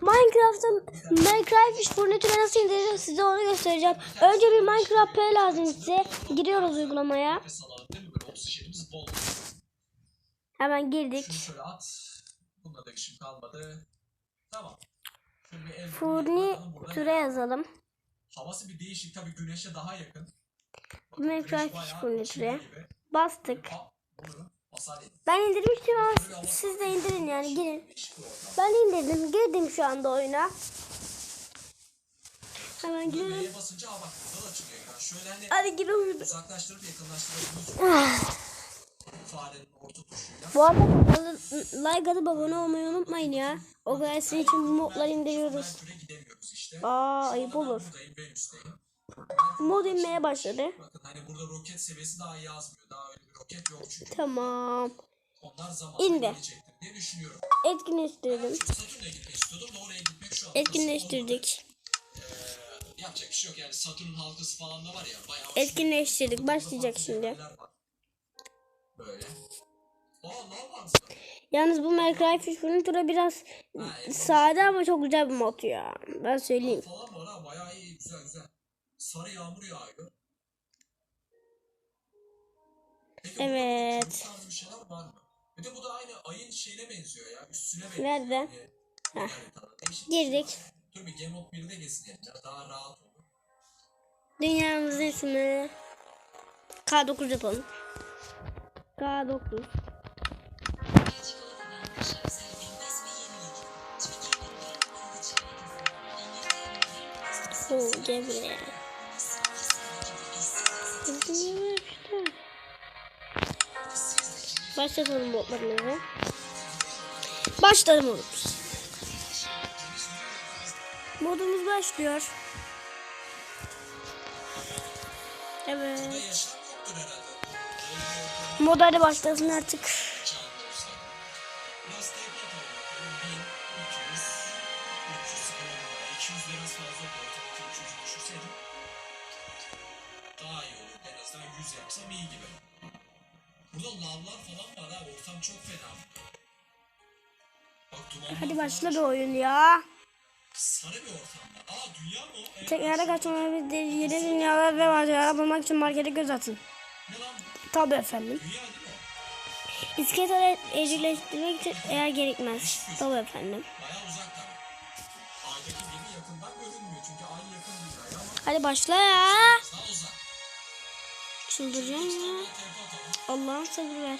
Minecraft'ın Minecraft iş nasıl indireceğiz size onu göstereceğim. Önce bir Minecraft P lazım size. Giriyoruz uygulamaya. Hemen girdik. Kalmadı. Tamam. Şöyle bir el- Furni bakalım burada. türe yazalım. Havası bir değişik tabii güneşe daha yakın. Minecraft gibi. Bastık. Ben indirmiştim ama siz de indirin yani girin. Ben indirdim. Girdim şu anda oyuna. Hemen girelim. Basınca bak burada da açılıyor ekran. Şöyle hani Hadi girin. uzaklaştırıp yakınlaştırabiliyorsun. Farenin orta tuşuyla. Bu arada like atıp abone olmayı unutmayın ya. O kadar sizin için bu modları indiriyoruz. Gidemiyoruz işte. Aa ayıp olur. Ben. Mod inmeye başladı. Bakın hani burada roket seviyesi daha iyi yazmıyor. Daha öyle bir roket yok çünkü. Tamam. Onlar zamanla İndi. gelecektir diye düşünüyorum. Etkinleştirdim. Satürn'e gitmek istiyordum da oraya gitmek şu an. Etkinleştirdik. Ee, yapacak bir şey yok yani Satürn halkası falan da var ya. Bayağı Etkinleştirdik. Başlayacak şimdi. Böyle. Aa? Yalnız bu Minecraft Fish Furniture biraz sade ama çok güzel bir mod ya. Ben söyleyeyim. Falan var ha bayağı iyi güzel güzel. Sarı yağmur yağıyor. Peki, Evet. bir şeyler var mı? Bir de bu da aynı ayın şeyine benziyor ya. Üstüne benziyor. Nerede? Yani, Girdik. şey var. Dur bir Game Mode 1'de geçsin ya. Daha rahat olur. Dünyamızın ismi K9 yapalım. K9. Oo, gel buraya. Başlatalım botlarımızı. Başladım oğlum. Modumuz başlıyor. Evet. Mod hadi başlasın artık. Canlı olsa. Biraz tempo atalım bakalım. 1000, 200, 300 sıkılmadı bayağı. 200 biraz fazla oldu. Ortadaki 300'ü düşürseydim. Daha iyi olur. En azından 100 yapsam iyi gibi. Burada lavlar falan var ha. Ortam çok fena. Bak Hadi başla bir oyun ya. Sarı bir ortam var. Aa dünya mı o? Evet. Tekrar kaçmamız yeni dünyalar ve macera bulmak için markete göz atın. Ne lan? Tabii efendim. Dünya değil mi o? İskeletor evcilleştirmek için eğer gerekmez. Tabii efendim. Bayağı uzaktan. Aydaki gemi yakından görünmüyor. Çünkü ay yakın dünyaya ama Hadi başla ya. daha uzak. Çıldıracağım ya. Allah'ım sabır ver.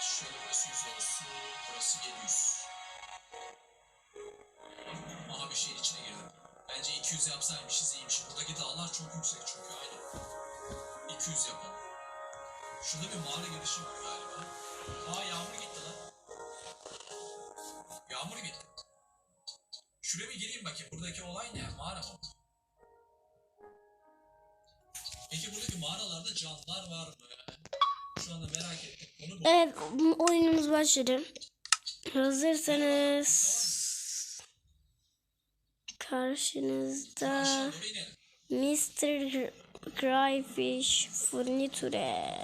Şöyle burası 100 olsun, burası 700. Aha bir şeyin içine girdim. Bence 200 yapsaymışız iyiymiş. Buradaki dağlar çok yüksek çünkü aynı. 200 yapalım. Şurada bir mağara girişi var galiba. Aa yağmur gitti lan. Yağmur gitti. Şuraya bir gireyim bakayım. Buradaki olay ne? Mağara mı? Peki buradaki mağaralarda canlılar var mı? Şu anda merak ettim. Bu. Evet oyunumuz başladı. Hazırsanız karşınızda. Mr. Cryfish Furniture.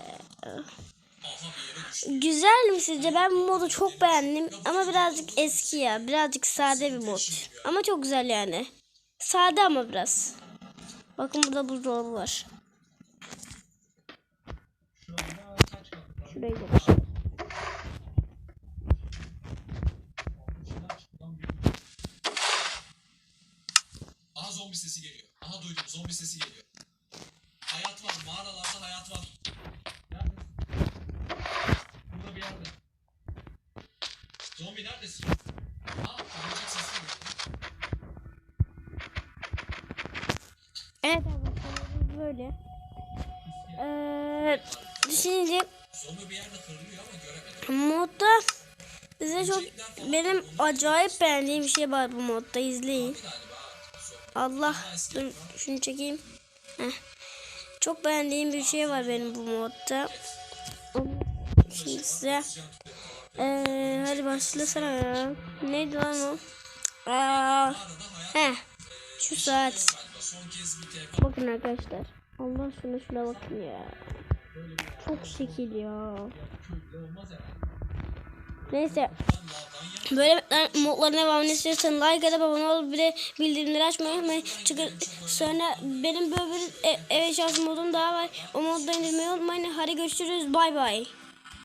Güzel mi sizce? Ben bu modu çok beğendim ama birazcık eski ya. Birazcık sade bir mod. Ama çok güzel yani. Sade ama biraz. Bakın burada buzdolabı var. Şu anda kaç katı var? Şuraya bir- Aha zombi sesi geliyor. Aha duydum zombi sesi geliyor. Hayat var. Mağaralarda hayat var. Nerede? Burada bir yerde. Zombi neredesin? Aa örümcek sesi geliyor. Evet arkadaşlar böyle. Ee, göremedim. modda size çok benim acayip beğendiğim bir şey var bu modda izleyin. Allah dur şunu çekeyim. Heh. Çok beğendiğim bir şey var benim bu modda. Şimdi size ee, hadi başlasana ya. Neydi lan o? Aa, heh, şu saat. Bakın arkadaşlar. Allah şuna şuna bakın ya. Çok şekil ya. Neyse. Böyle modların devamını istiyorsan like atıp abone ol bir de bildirimleri açmayı unutmayın. Çünkü sonra benim böyle bir e- eve şans modum daha var. O modda indirmeyi unutmayın. Hadi görüşürüz. Bay bay.